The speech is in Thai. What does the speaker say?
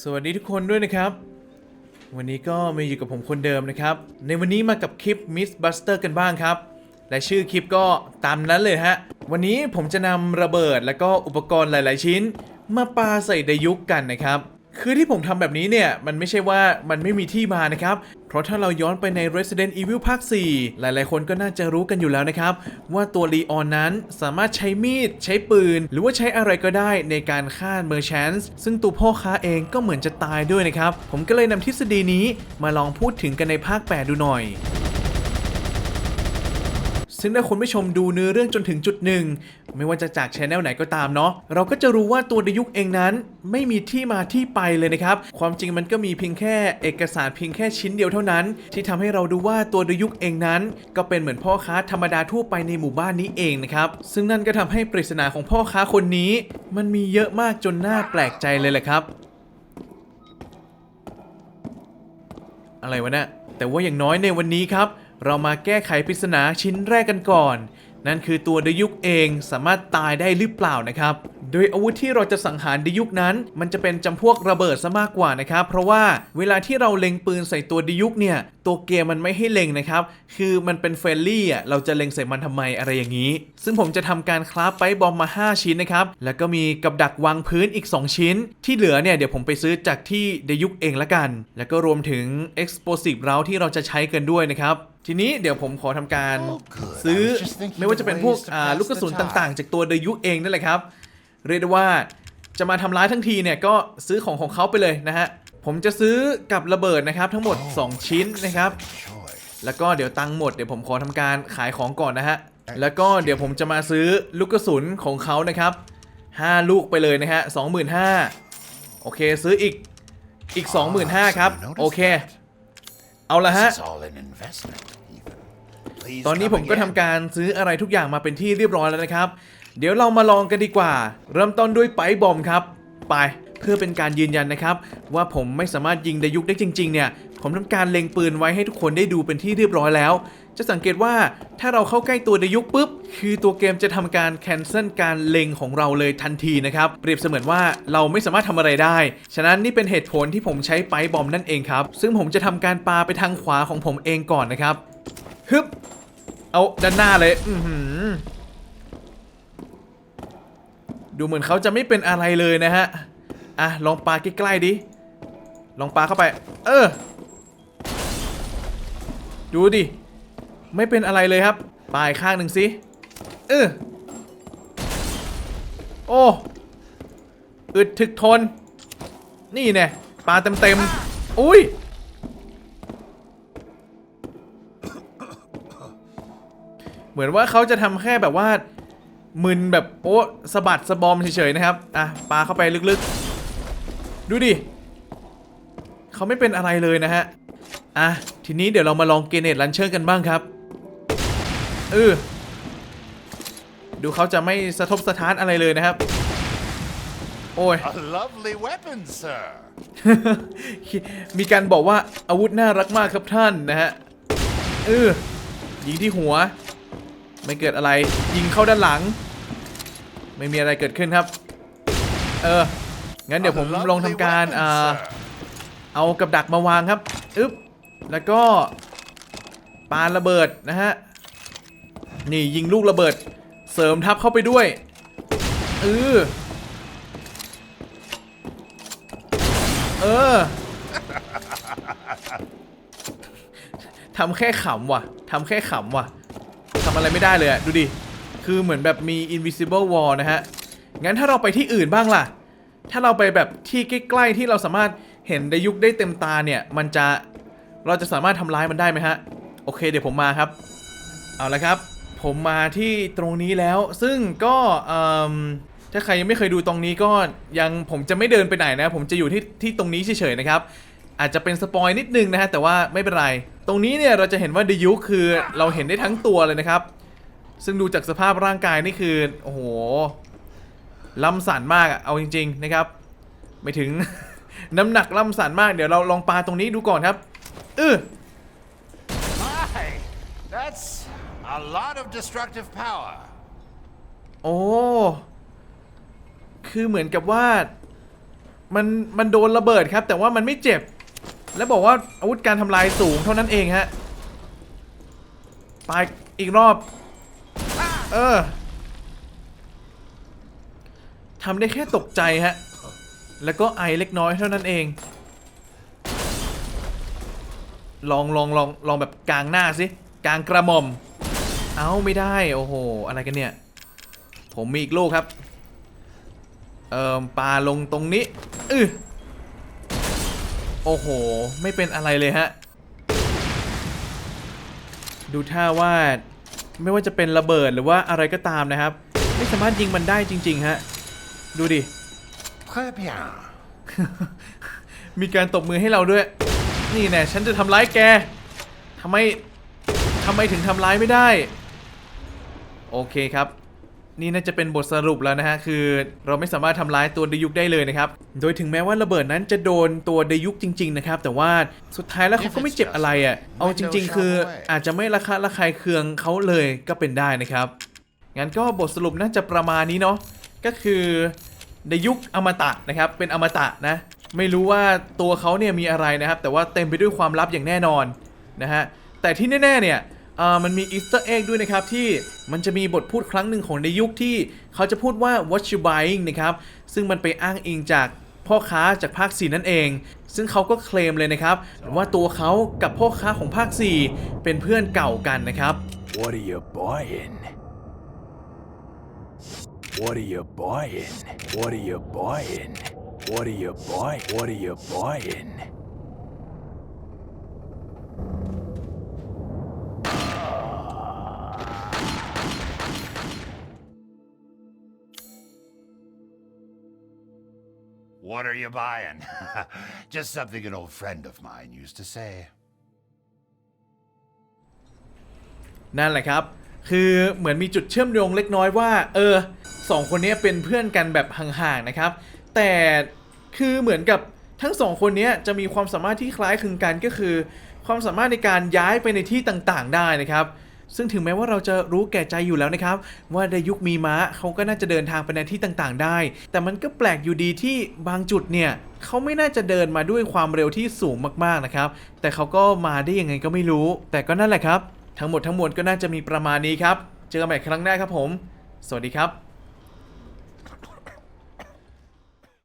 สวัสดีทุกคนด้วยนะครับ วันนี้ก็มาอยู่กับผมคนเดิมนะครับ ในวันนี้มากับคลิป Miss Buster กันบ้างครับ และชื่อคลิปก็ตามนั้นเลยฮะ วันนี้ผมจะนำระเบิดและก็อุปกรณ์หลาย ๆ ชิ้น มาปาใส่ไดยุกกันนะครับ คือที่ผมทำแบบนี้เนี่ย มันไม่ใช่ว่ามันไม่มีที่มานะครับ เพราะถ้าเราย้อนไปใน Resident Evil ภาค 4 หลายๆ คนก็น่าจะรู้กันอยู่แล้วนะครับ ว่าตัวลีออนนั้นสามารถใช้มีด ใช้ปืน หรือว่าใช้อะไรก็ได้ในการฆ่าเมอร์แชนส์ซึ่งตัวพ่อค้าเองก็เหมือนจะตายด้วยนะครับ ผมก็เลยนำทฤษฎีนี้มาลองพูดถึงกันในภาค 8 ดูหน่อย ซึ่งถ้าคุณผู้ชมดูเนื้อเรื่องจนถึงจุดหนึ่งไม่ว่าจะจากชแนลไหนก็ตามเนาะเราก็จะรู้ว่าตัวดยุกเองนั้น ไม่มีที่มาที่ไปเลยนะครับความจริงมันก็มีเพียงแค่เอกสารเพียงแค่ชิ้นเดียวเท่านั้น ที่ทำให้เราดูว่าตัวดยุกเองนั้น ก็เป็นเหมือนพ่อค้าธรรมดาทั่วไปในหมู่บ้านนี้เองนะครับซึ่งนั่นก็ทำให้ปริศนาของพ่อค้าคนนี้ มันมีเยอะมากจนน่าแปลกใจเลยแหละครับ อะไรวะเนี่ยแต่ว่าอย่างน้อยในวันนี้ครับ เรามาแก้ไขปริศนาชิ้นแรกกันก่อน นั่นคือตัวดยุกเองสามารถตายได้หรือเปล่านะครับ โดยอาวุธที่เราจะสังหารดยุกนั้น มันจะเป็นจำพวกระเบิดซะมากกว่านะครับ เพราะว่าเวลาที่เราเล็งปืนใส่ตัวดยุกเนี่ย ตัวเกมมันไม่ให้เล็งนะครับ คือมันเป็นเฟรนลี่อะเราจะเล็งใส่มันทำไมอะไรอย่างนี้ ซึ่งผมจะทำการคราฟไปบอมมา 5 ชิ้นนะครับ แล้วก็มีกับดักวางพื้นอีก 2 ชิ้น ที่เหลือเนี่ยเดี๋ยวผมไปซื้อจากที่เดยุกเองละกัน แล้วก็รวมถึง explosive เราที่เราจะใช้กันด้วยนะครับทีนี้เดี๋ยวผมขอทำการซื้อไม่ว่าจะเป็นพวกลูกกระสุนต่างๆ จากตัวเดยุกเองนั่นแหละครับ เรียกได้ว่าจะมาทำร้ายทั้งทีเนี่ยก็ซื้อของของเขาไปเลยนะฮะ ผมจะซื้อกับระเบิดนะครับทั้งหมด 2 ชิ้นนะครับ Choice. แล้วก็เดี๋ยวตังค์หมดเดี๋ยวผมขอทำการขายของก่อนนะฮะ แล้วก็เดี๋ยวผมจะมาซื้อลูกกระสุนของเขานะครับ 5 ลูกไปเลยนะฮะ25,000โอเคซื้ออีกอีก 25,000ครับ โอเค เอาละฮะ This is all an investment, even. Please ตอนนี้ come ผมก็ again. ทำการซื้ออะไรทุกอย่างมาเป็นที่เรียบร้อยแล้วนะครับ เดี๋ยวเรามาลองกันดีกว่า เริ่มต้นด้วยไปบอมครับ ไป เพื่อเป็นการยืนยันนะครับ ว่าผมไม่สามารถยิงดายุกได้จริง ๆ เนี่ย ผมทำการเล็งปืนไว้ให้ทุกคนได้ดูเป็นที่เรียบร้อยแล้ว จะสังเกตว่าถ้าเราเข้าใกล้ตัวดายุกปุ๊บ คือตัวเกมจะทำการแคนเซิลการเล็งของเราเลยทันทีนะครับ เปรียบเสมือนว่าเราไม่สามารถทำอะไรได้ ฉะนั้นนี่เป็นเหตุผลที่ผมใช้ไปบอมนั่นเองครับ ซึ่งผมจะทำการปาไปทางขวาของผมเองก่อนนะครับ ฮึบ เอาด้านหน้าเลย อือหือ ดูเหมือนเขาจะไม่เป็นอะไรเลยนะฮะ อะ ลองปาใกล้ๆดิ ลองปาเข้าไป เออ ดูดิ ไม่เป็นอะไรเลยครับ ปาอีกข้างหนึ่งสิ เออ โอ้อึดถึกทน นี่แน่ปาเต็มๆ อุ้ย เหมือนว่าเขาจะทำแค่แบบว่า มึนแบบโอ้สะบัดสะบอมเฉยๆนะครับ อะปาเข้าไปลึกๆ ดูดิเขาไม่เป็นอะไรเลยนะฮะ อะ ทีนี้เดี๋ยวเรามาลองเกเนตลันเชอร์กันบ้างครับเออดูเขาจะไม่สะทบสะท้านอะไรเลยนะครับ โอ้ย A lovely weapon, sir. มีการบอกว่าอาวุธน่ารักมากครับท่านนะฮะเออยิงที่หัว ไม่เกิดอะไรยิงเข้าด้านหลัง ไม่มีอะไรเกิดขึ้นครับ เออ งั้นเดี๋ยวผมลองทำการอ่าเอากับดักมาวางครับอึ๊บแล้วก็ปาระเบิดนะฮะ นี่ยิงลูกระเบิด เสริมทับเข้าไปด้วยเออเออทำแค่ขำว่ะทำแค่ขำว่ะทำอะไรไม่ได้เลยอะดูดิ คือเหมือนแบบมี invisible wall นะฮะ งั้นถ้าเราไปที่อื่นบ้างล่ะ ถ้าเราไปแบบที่ใกล้ๆที่เราสามารถเห็นได้ยุคได้เต็มตาเนี่ย มันจะ เราจะสามารถทำร้ายมันได้ไหมฮะ โอเคเดี๋ยวผมมาครับ เอาละครับ ผมมาที่ตรงนี้แล้ว ซึ่งก็ถ้าใครยังไม่เคยดูตรงนี้ก็ยังผมจะไม่เดินไปไหนนะ ผมจะอยู่ที่ที่ตรงนี้เฉยๆนะครับ อาจจะเป็นสปอยนิดนึงนะฮะ แต่ว่าไม่เป็นไร ตรงนี้เนี่ยเราจะเห็นว่าเดยุคคือเราเห็นได้ทั้งตัวเลยนะครับ ซึ่งดูจากสภาพร่างกายนี่คือ โอ้โหล่ำสันมากอะเอาจริง ๆ นะครับ ไม่ถึง น้ำหนักล่ำสันมากเดี๋ยวเราลองปาตรงนี้ดูก่อนครับเออ My, that's a lot of destructive power. โอ้คือเหมือนกับว่ามันมันโดนระเบิดครับ แต่ว่ามันไม่เจ็บ แล้วบอกว่าอาวุธการทำลายสูงเท่านั้นเองฮะไปอีกรอบ เออทำได้แค่ตกใจฮะ แล้วก็ไอเล็กน้อยเท่านั้นเอง ลองลองลองลองแบบกลางหน้าสิกลางกระหม่อม เอาไม่ได้ โอ้โห อะไรกันเนี่ย ผมมีอีกลูกครับ เอ่อปลาลงตรงนี้อือโอ้โห ไม่เป็นอะไรเลยฮะ ดูท่าว่า ไม่ว่าจะเป็นระเบิดหรือว่าอะไรก็ตามนะครับ ไม่สามารถยิงมันได้จริง ๆ ฮะ ดูดิ Très bien. มีการตบมือให้เราด้วย นี่แน่ฉันจะทำร้ายแกทำไมทำไมถึงทำร้ายไม่ได้ โอเคครับ นี่น่าจะเป็นบทสรุปแล้วนะฮะคือ เราไม่สามารถทำร้ายตัวเดยุกได้เลยนะครับ โดยถึงแม้ว่าระเบิดนั้นจะโดนตัวเดยุกจริง ๆ นะครับ แต่ว่าสุดท้ายแล้วเขาก็ไม่เจ็บอะไรอะ่ะ เอาจริง ๆ คืออาจจะไม่ระคะระคายเคืองเขาเลยก็เป็นได้นะครับ งั้นก็บทสรุปน่าจะประมาณนี้เนาะ ก็คือในยุคอมตะนะครับ เป็นอมตะนะ ไม่รู้ว่าตัวเขาเนี่ยมีอะไรนะครับ แต่ว่าเต็มไปด้วยความลับอย่างแน่นอนนะฮะ แต่ที่แน่ๆเนี่ยเอ่อ มันมีอีสเตอร์เอ็กด้วยนะครับ ที่มันจะมีบทพูดครั้งหนึ่งของในยุคที่เขาจะพูดว่า what you buying นะครับ ซึ่งมันไปอ้างอิงจากพ่อค้าจากภาค 4 นั่นเอง ซึ่งเขาก็เคลมเลยนะครับ ว่าตัวเขากับพ่อค้าของภาค 4 เป็นเพื่อนเก่ากันนะครับ What are you buying? What are you buying? What are you buying? What are you buying? What are you buying? What are you buying? Just something an old friend of mine used to say. นั่นแหละครับ คือเหมือนมีจุดเชื่อมโยงเล็กน้อยว่า เออสองคนนี้เป็นเพื่อนกันแบบห่างๆนะครับ แต่คือเหมือนกับทั้งสองคนนี้จะมีความสามารถที่คล้ายคลึงกันก็คือ ความสามารถในการย้ายไปในที่ต่างๆ ได้นะครับ ซึ่งถึงแม้ว่าเราจะรู้แก่ใจอยู่แล้วนะครับ ว่าในยุคมีม้าเขาก็น่าจะเดินทางไปในที่ต่างๆ ได้ แต่มันก็แปลกอยู่ดีที่บางจุดเนี่ยเขาไม่น่าจะเดินมาด้วยความเร็วที่สูงมากๆนะครับ แต่เขาก็มาได้ยังไงก็ไม่รู้ แต่ก็นั่นแหละครับ ทั้งหมดทั้งมวลก็น่าจะมีประมาณนี้ครับ เจอกันใหม่ครั้งหน้าครับผม สวัสดีครับ